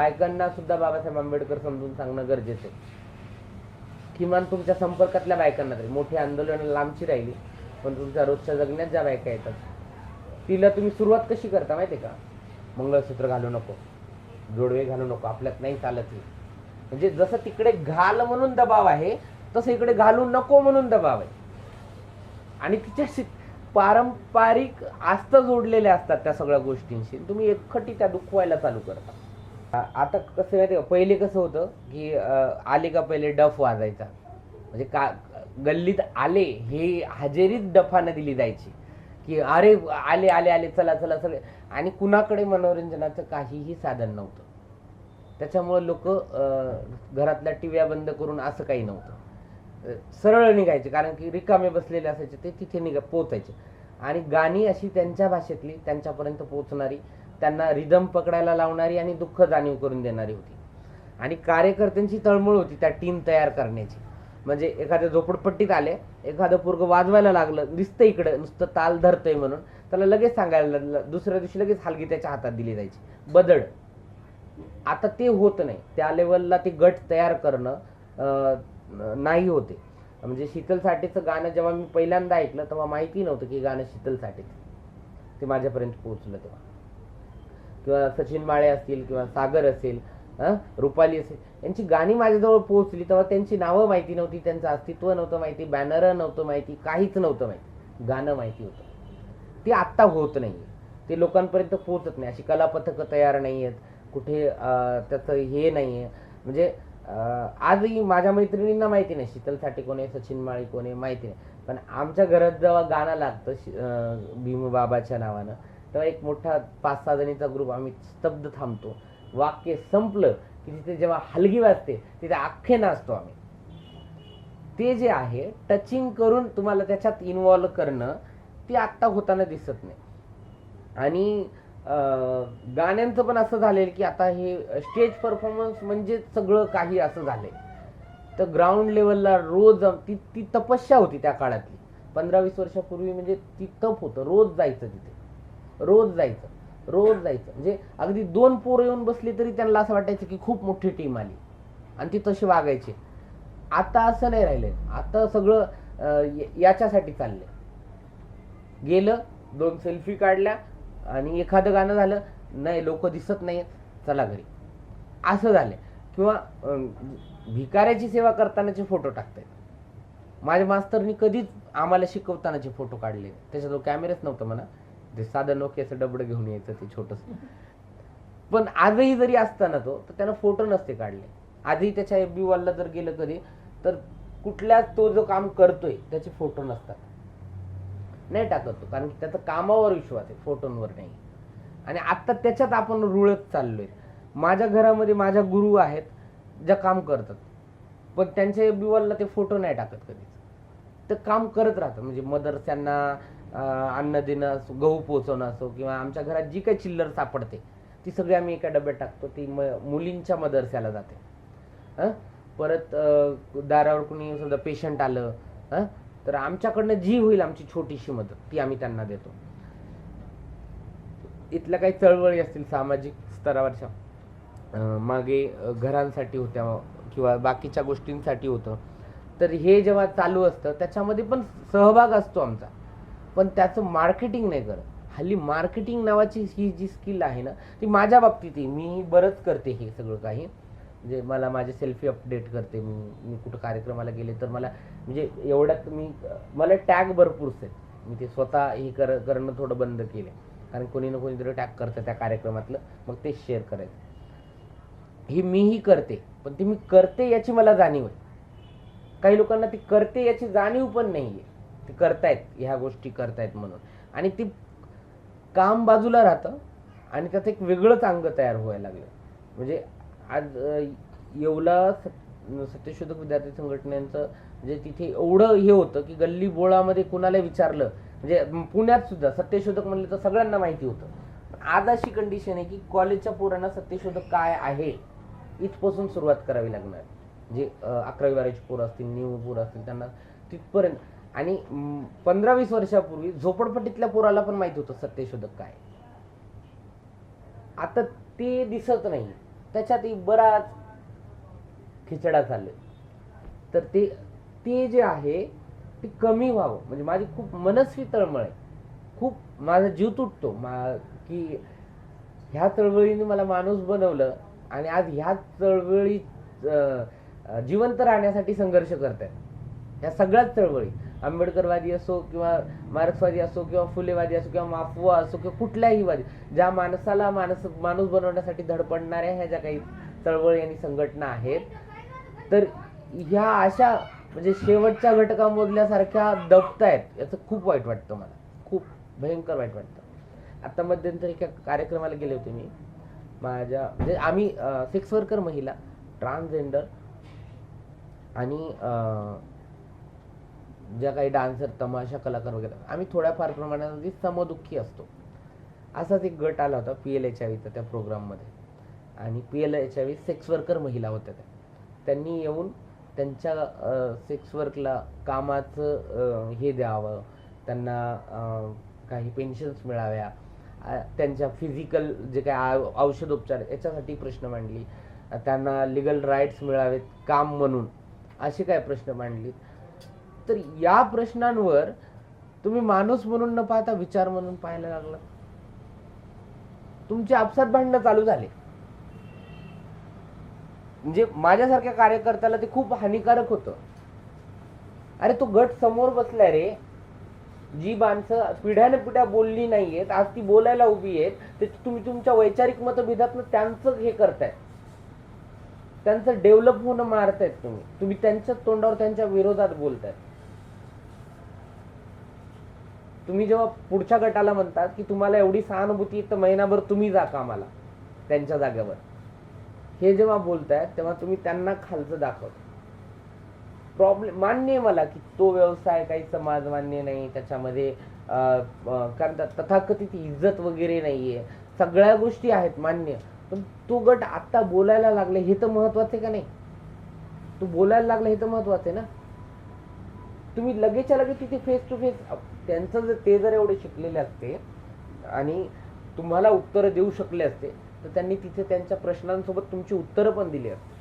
बायकांना सुद्धा बाबासाहेब आंबेडकर समजून सांगणं गरजेचं आहे. किमान तुमच्या संपर्कातल्या बायकांना तरी. मोठी आंदोलन लांबची राहिली पण तुमच्या रोजच्या जगण्यात ज्या बायका येतात तिला तुम्ही सुरुवात कशी करता माहिती आहे का? मंगळसूत्र घालू नको जोडवे घालू नको आपल्यात नाही चालत नाही म्हणजे जसं तिकडे घाल म्हणून दबाव आहे तसं इकडे घालू नको म्हणून दबाव आहे. आणि तिच्याशी पारंपरिक आस्त जोडलेल्या असतात त्या सगळ्या गोष्टींशी. तुम्ही एकखटी त्या दुखवायला चालू करता. आता कसं माहिती का पहिले कसं होतं की आले का पहिले डफ वाजायचा. म्हणजे का गल्लीत आले हे हजेरीच डफानं दिली जायची. की अरे आले आले आले चला चला चला. आणि कुणाकडे मनोरंजनाचं काहीही साधन नव्हतं. त्याच्यामुळं लोक घरातल्या टिव्या बंद करून असं काही नव्हतं. सरळ निघायचे कारण की रिकामे बसलेले असायचे ते तिथे निघा पोचायचे. आणि गाणी अशी त्यांच्या भाषेतली त्यांच्यापर्यंत पोचणारी त्यांना रिदम पकडायला लावणारी आणि दुःख जाणीव करून देणारी होती. आणि कार्यकर्त्यांची तळमळ होती त्या टीम तयार करण्याची. म्हणजे एखाद्या झोपडपट्टीत आले एखादं पोरग वाजवायला लागलं दिसतं इकडं नुसतं ताल धरतंय म्हणून त्याला लगेच सांगायला लागलं दुसऱ्या दिवशी लगेच हलगी त्याच्या हातात दिली जायची. बदड. आता ते होत नाही. त्या लेवलला ते गट तयार करणं नाही होते. म्हणजे शीतल साठेचं गाणं जेव्हा मी पहिल्यांदा ऐकलं तेव्हा माहिती नव्हतं की गाणं शीतल साठेचं. ते माझ्यापर्यंत पोहोचलं तेव्हा. किंवा सचिन माळे असतील किंवा सागर असेल रुपाली असेल यांची गाणी माझ्याजवळ पोहोचली तेव्हा त्यांची नावं माहिती नव्हती त्यांचं अस्तित्व नव्हतं माहिती बॅनर नव्हतं माहिती काहीच नव्हतं माहिती. गाणं माहिती होतं. ते आत्ता होत नाही. ते लोकांपर्यंत पोहोचत नाही. अशी कलापथकं तयार नाही आहेत कुठे त्याचं हे नाही आहे म्हणजे आजही माझ्या मैत्रिणींना माहिती नाही. शीतलसाठी कोण आहे सचिन माळी कोण आहे माहिती नाही. पण आमच्या घरात जेव्हा गाणं लागतं भीमबाबाच्या नावानं तेव्हा एक मोठा पाच सहा जणीचा ग्रुप आम्ही स्तब्ध थांबतो. वाक्य संपलं की तिथे जेव्हा हलगी वाजते तिथे अख्खे नाचतो आम्ही. ते जे आहे टचिंग करून तुम्हाला त्याच्यात इन्वॉल्व करणं ते आत्ता होताना दिसत नाही. आणि गाण्यांचं पण असं झालेलं की आता हे स्टेज परफॉर्मन्स म्हणजे सगळं काही असं झालंय. तर ग्राउंड लेवलला रोज ती ती तपस्या होती त्या काळातली. पंधरा वीस वर्षापूर्वी म्हणजे ती तप होतं रोज जायचं तिथे. रोज जायचं रोज जायचं. म्हणजे अगदी दोन पोरं येऊन बसली तरी त्यांना असं वाटायचं की खूप मोठी टीम आली. आणि ती तशी वागायची. आता असं नाही राहिलंय. आता सगळं याच्यासाठी चाललंय. गेलं दोन सेल्फी काढल्या आणि एखादं गाणं झालं नाही लोक दिसत नाही चला घरी. असं झालंय. किंवा भिकाऱ्याची सेवा करतानाचे फोटो टाकतायत. माझ्या मास्तरनी कधीच आम्हाला शिकवतानाचे फोटो काढले त्याच्याजवळ कॅमेराच नव्हतं म्हणा. ते साधं नोकियाचं डबडं घेऊन यायचं ते छोटस. पण आजही जरी असताना तो तर त्यानं फोटो नसते काढले. आजही त्याच्या एफ बी वॉलला जर गेलं कधी तर कुठल्या तो जो काम करतोय त्याचे फोटो नसतात. नाही टाकत तो कारण की त्याचा कामावर विश्वास आहे फोटोंवर नाही. आणि आता त्याच्यात आपण रुळत चाललोय. माझ्या घरामध्ये माझ्या गुरु आहेत ज्या काम करतात. पण त्यांच्या एफ बी वॉलला ते फोटो नाही टाकत कधीच. तर काम करत राहतात. म्हणजे मदरस्यांना अं, अन्न देणं असो गहू पोचवणं असो किंवा आमच्या घरात जी काही चिल्लर सापडते ती सगळी आम्ही एका डब्यात टाकतो ती म मुलींच्या मदरस्याला जाते हं? परत दारावर कुणी समजा पेशंट आलं हं? तर आमच्याकडनं जी होईल आमची छोटीशी मदत ती आम्ही त्यांना देतो इथल्या काही चळवळी असतील सामाजिक स्तरावरच्या मागे घरांसाठी होत्या किंवा बाकीच्या गोष्टींसाठी होतं तर हे जेव्हा चालू असतं त्याच्यामध्ये पण सहभाग असतो आमचा पण त्याचं मार्केटिंग नाही करत. हल्ली मार्केटिंग नावाची ही जी स्किल आहे ना ती माझ्या बाबतीत आहे. मी बरंच करते हे सगळं काही. म्हणजे मला माझे सेल्फी अपडेट करते. मी मी कुठं कार्यक्रमाला गेले तर मला म्हणजे एवढ्यात मी मला टॅग भरपूरच आहेत मी ते स्वतः हे कर करणं थोडं बंद केलं कारण कोणी ना कोणीतरी टॅग करतं त्या कार्यक्रमातलं. मग ते शेअर करायचं. ही मीही करते. पण ती मी करते याची मला जाणीव आहे. काही लोकांना ती करते याची जाणीव पण नाही आहे ती करतायत ह्या गोष्टी करतायत म्हणून. आणि ती काम बाजूला राहतं आणि त्यात एक वेगळंच अंग तयार व्हायला लागलं. म्हणजे आज येवला सत्यशोधक विद्यार्थी संघटनेचं म्हणजे तिथे एवढं हे होतं की गल्ली बोळामध्ये कुणाला विचारलं म्हणजे पुण्यात सुद्धा सत्यशोधक म्हणलं तर सगळ्यांना माहिती होतं. आज अशी कंडिशन आहे की कॉलेजच्या पोरांना सत्यशोधक काय आहे इथपासून सुरुवात करावी लागणार. जे अकरावी बारावीची पोरं असतील न्यू पोरं असतील त्यांना तिथपर्यंत आणि पंधरा वीस वर्षापूर्वी झोपडपट्टीतल्या पोराला पण माहीत होतं सत्यशोधक काय. आता ते दिसत नाही. त्याच्यातही बराच खिचडा चालले तर ते ते जे आहे ते कमी व्हावं. म्हणजे माझी खूप मनस्वी तळमळ आहे. खूप माझा जीव तुटतो. मा की ह्या चळवळीने मला माणूस बनवलं आणि आज ह्या चळवळी जिवंत राहण्यासाठी संघर्ष करत आहेत ह्या सगळ्याच चळवळी. आंबेडकरवादी असो किंवा मार्क्सवादी असो किंवा फुलेवादी असो किंवा माफुआ असो किंवा कुठल्याही वादी ज्या माणसाला माणस माणूस बनवण्यासाठी धडपडणाऱ्या ह्या ज्या काही चळवळी आणि संघटना आहेत तर ह्या अशा म्हणजे शेवटच्या घटकामधल्यासारख्या दबत आहेत याचं खूप वाईट वाटतं मला. खूप भयंकर वाईट वाटतं. आता मध्यंतरी एका कार्यक्रमाला गेले होते मी. माझ्या म्हणजे आम्ही सेक्स वर्कर महिला ट्रान्सजेंडर आणि ज्या काही डान्सर तमाशा कलाकार वगैरे आम्ही थोड्याफार प्रमाणामध्ये समदुःखी असतो. असाच एक गट आला होता पी एल एच आय त्या प्रोग्राममध्ये. आणि P L H I sex worker महिला होत्या त्या. त्यांनी येऊन त्यांच्या सेक्स वर्कला कामाचं हे द्यावं त्यांना काही पेन्शन्स मिळाव्या त्यांच्या फिजिकल जे काय औषधोपचार याच्यासाठी प्रश्न मांडली. त्यांना लिगल राईट्स मिळावेत काम म्हणून असे काय प्रश्न मांडलीत. तर या प्रश्नांवर तुम्ही माणूस म्हणून न पाहता विचार म्हणून पाहायला लागला. तुमचे आपसात भांडणं चालू झाले. म्हणजे माझ्यासारख्या कार्यकर्त्याला ते खूप हानिकारक होतं. अरे तो गट समोर बसलाय रे. जी माणसं पिढ्याने पिढ्या बोलली नाहीयेत आज ती बोलायला उभी आहेत ते तुम्ही तुमच्या वैचारिक मतभेदातनं त्यांचं हे करताय त्यांचं डेव्हलप होणं मारतायत तुम्ही. तुम्ही त्यांच्या तोंडावर त्यांच्या विरोधात बोलतायत. तुम्ही जेव्हा पुढच्या गटाला म्हणतात की तुम्हाला एवढी सहानुभूती तर महिनाभर तुम्ही जा कामाला त्यांच्या जागेवर. हे जेव्हा बोलतायत तेव्हा तुम्ही त्यांना खालचं दाखवता. प्रॉब्लेम मान्य आहे मला की तो व्यवसाय काही समाज मान्य नाही त्याच्यामध्ये कारण तथाकथित इज्जत वगैरे नाहीये. सगळ्या गोष्टी आहेत मान्य. पण तो गट आता बोलायला लागले हे तर महत्वाचं आहे का नाही? तो बोलायला लागला हे तर महत्वाचं आहे ना? तुम्ही लगेचच्या लगेच तिथे फेस टू फेस त्यांचं जर ते जर एवढे शिकलेले असते आणि तुम्हाला उत्तरं देऊ शकले असते तर त्यांनी तिथे त्यांच्या प्रश्नांसोबत तुमची उत्तरं पण दिली असते.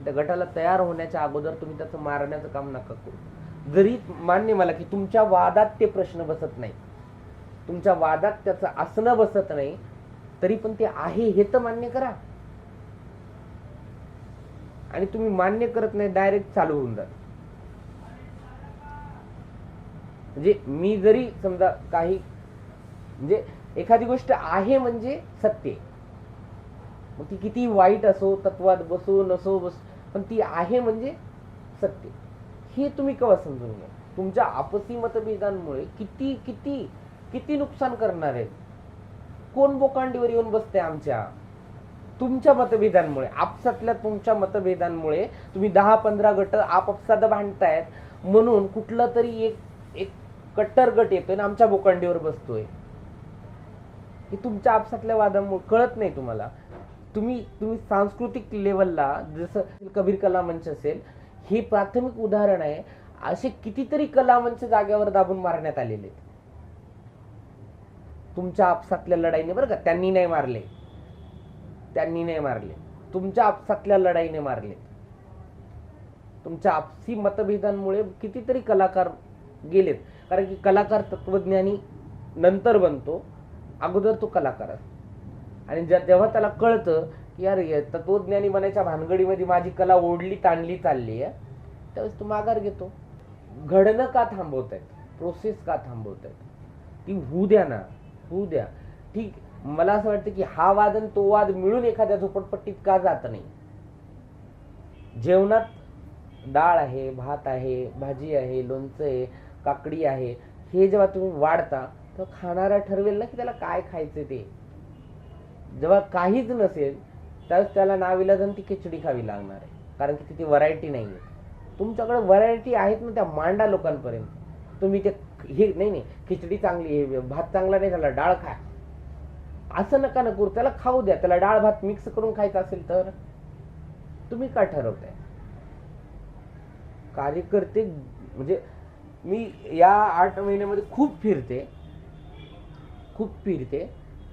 त्या गटाला तयार होण्याच्या अगोदर तुम्ही त्याचं मारण्याचं काम नका करू. जरी मान्य मला की तुमच्या वादात ते प्रश्न बसत नाही. तुमच्या वादात त्याचं असणं बसत नाही तरी पण ते आहे हे तर मान्य करा. आणि तुम्ही मान्य करत नाही डायरेक्ट चालू होऊन जात. म्हणजे मी जरी समजा काही म्हणजे एखादी गोष्ट आहे म्हणजे सत्य. मग ती किती वाईट असो तत्वात बसो नसो बस पण ती आहे म्हणजे सत्य. हे तुम्ही केव्हा समजून घ्या? तुमच्या आपसी मतभेदांमुळे किती किती किती नुकसान करणार आहेत? कोण बोकांडीवर येऊन बसते आमच्या? तुमच्या मतभेदांमुळे आपसातल्या तुमच्या मतभेदांमुळे तुम्ही दहा पंधरा गट आपापसात भांडतायत म्हणून कुठलं तरी एक एक कट्टर गट येतोय ना आमच्या बोकांडीवर बसतोय. हे तुमच्या आपसातल्या वादामुळे कळत नाही तुम्हाला. तुम्ही तुम्ही सांस्कृतिक लेवलला जसं कबीर कलामंच असेल हे प्राथमिक उदाहरण आहे. असे कितीतरी कलामंच जाग्यावर दाबून मारण्यात आलेले आहेत. तुमच्या आपसातल्या लढाईने बरं का त्यांनी नाही मारले. त्यांनी नाही मारले. तुमच्या आपसातल्या लढाईने मारले. तुमच्या आपसी मतभेदांमुळे कितीतरी कलाकार गेलेत. कारण की कलाकार तत्वज्ञानी नंतर बनतो अगोदर तो कलाकार असतो. आणि ज्या- जेव्हा त्याला कळतं की यार तत्वज्ञानी बनायच्या भानगडीमध्ये माझी कला ओढली ताणली चालली आहे त्यावेळेस तो माघार घेतो. घडणं का थांबवतायत प्रोसेस का थांबवतायत ती होऊ द्या ना होऊ द्या. ठीक मला असं वाटतं की हा वाद आणि तो वाद मिळून एखाद्या झोपडपट्टीत का जात नाही? जेवणात डाळ आहे भात आहे भाजी आहे लोणचं आहे काकडी आहे हे जेव्हा तुम्ही वाढता तेव्हा खाणारा ठरवेल ना की त्याला काय खायचं ते. जेव्हा काहीच नसेल त्याच त्याला नाविलाजन ती खिचडी खावी लागणार आहे. कारण की तिथे व्हरायटी नाही आहे तुमच्याकडे व्हरायटी आहेत ना त्या मांडा लोकांपर्यंत. तुम्ही ते हे नाही नाही खिचडी चांगली आहे भात चांगला नाही त्याला डाळ खा. असं नका न करू त्याला खाऊ द्या. त्याला डाळ भात मिक्स करून खायचा असेल तर तुम्ही का ठरवताय? कार्यकर्ते म्हणजे मी या आठ महिन्यामध्ये खूप फिरते. खूप फिरते.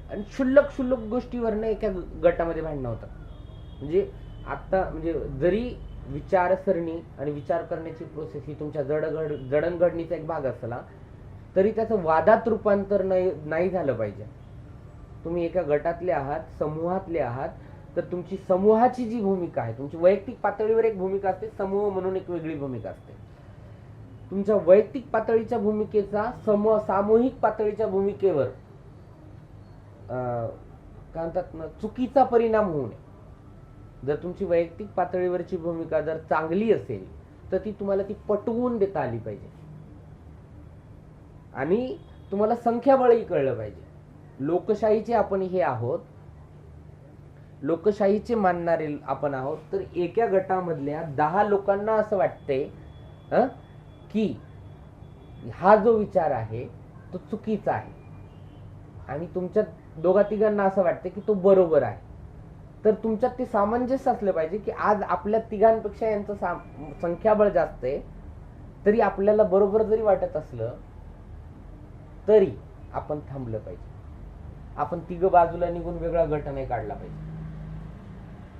आणि क्षुल्लक क्षुल्लक गोष्टीवरनं एका गटामध्ये भांडणं होतात म्हणजे आत्ता म्हणजे जरी विचारसरणी आणि विचार करण्याची प्रोसेस ही तुमच्या जडघड जडणघडणीचा एक भाग असला तरी त्याचं वादात रूपांतर नाही नाही झालं पाहिजे. तुम्ही एका गटातले आहात समूहातले आहात तर तुमची समूहाची जी भूमिका आहे तुमची वैयक्तिक पातळीवर एक भूमिका असते समूह म्हणून एक वेगळी भूमिका असते. तुमच्या वैयक्तिक पातळीच्या भूमिकेचा सम सामूहिक पातळीच्या भूमिकेवर अं, काय म्हणतात ना चुकीचा परिणाम होऊ नये. जर तुमची वैयक्तिक पातळीवरची भूमिका जर चांगली असेल तर ती तुम्हाला ती पटवून देता आली पाहिजे. आणि तुम्हाला संख्याबळही कळलं पाहिजे. लोकशाहीचे आपण हे आहोत लोकशाहीचे मानणारे आपण आहोत तर एका गटामधल्या दहा लोकांना असं वाटतंय हं, की हा जो विचार आहे तो चुकीचा आहे. आणि तुमच्या दोघा तिघांना असं वाटतं की तो बरोबर आहे. तर तुमच्यात ते सामंजस्य असलं पाहिजे की आज आपल्या तिघांपेक्षा यांचं साम- संख्याबळ जास्त आहे तरी आपल्याला बरोबर जरी वाटत असलं तरी आपण थांबलं पाहिजे. आपण तिघ बाजूला निघून वेगळा गट नाही काढला पाहिजे.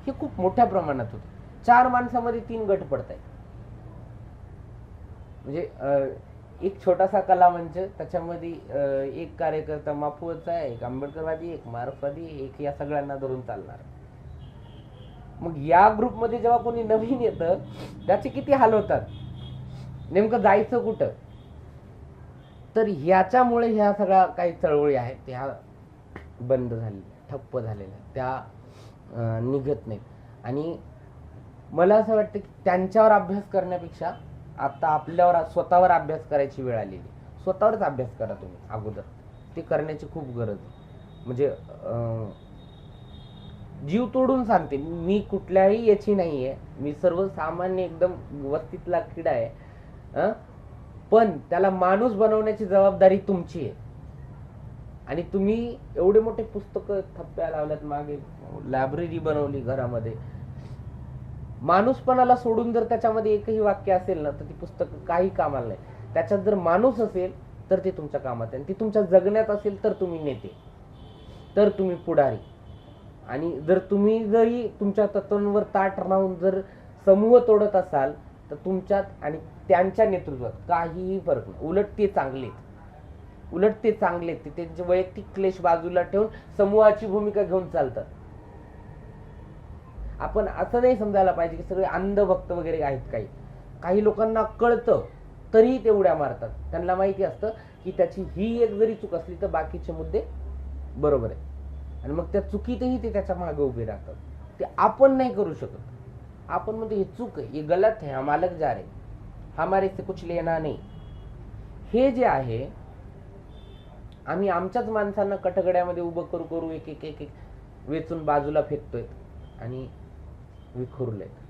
हे खूप मोठ्या प्रमाणात होतं. चार माणसामध्ये तीन गट पडत आहेत म्हणजे एक छोटासा कला मंच त्याच्यामध्ये एक कार्यकर्ता माफुवचा एक आंबेडकरवादी एक मार्फवादी एक या सगळ्यांना धरून चालणार. मग या ग्रुपमध्ये जेव्हा कोणी नवीन येतं त्याचे किती हाल होतात? नेमकं जायचं कुठं? तर ह्याच्यामुळे ह्या सगळ्या काही चळवळी आहेत त्या बंद झालेल्या ठप्प झालेल्या त्या निघत नाहीत. आणि मला असं वाटतं की त्यांच्यावर अभ्यास करण्यापेक्षा आता आपल्यावर स्वतःवर अभ्यास करायची वेळ आलेली स्वतःवरच अभ्यास करा तुम्ही अगोदर. ते करण्याची खूप गरज आहे. म्हणजे अं, जीव तोडून सांगते मी कुठल्याही याची नाही आहे मी सर्वसामान्य एकदम वस्तीतला किडा आहे. पण त्याला माणूस बनवण्याची जबाबदारी तुमची आहे. आणि तुम्ही एवढे मोठे पुस्तकं थप्प्या लावल्यात मागे लायब्ररी बनवली घरामध्ये. माणूसपणाला सोडून जर त्याच्यामध्ये एकही वाक्य असेल ना तर ती पुस्तक काही कामाला नाही. त्याच्यात जर माणूस असेल तर ते तुमच्या कामात आहे. आणि ती तुमच्या जगण्यात असेल तर तुम्ही नेते. तर तुम्ही पुढारी. आणि जर तुम्ही जरी तुमच्या तत्वांवर ताट राहून जर समूह तोडत असाल तर तुमच्यात आणि त्यांच्या नेतृत्वात काहीही फरक नाही. उलट ते चांगले आहेत. उलट ते चांगले आहेत. ते त्यांचे वैयक्तिक क्लेश बाजूला ठेवून समूहाची भूमिका घेऊन चालतात. आपण असं नाही समजायला पाहिजे की सगळे अंधभक्त वगैरे आहेत काही. काही लोकांना कळतं तरीही ते उड्या मारतात. त्यांना माहिती असतं की त्याची ही एक जरी चूक असली तर बाकीचे मुद्दे बरोबर आहे आणि मग त्या चुकीतही ते त्याच्यामागे उभे राहतात. ते आपण नाही करू शकत. आपण म्हणतो हे चूक आहे हे गलत है हम अलग जा रहे हमारे से कुछ लेना नाही. हे जे आहे आम्ही आमच्याच माणसांना कटगड्यामध्ये उभं करू करू एक एक एक एक वेचून बाजूला फेकतोय. आणि we correlate.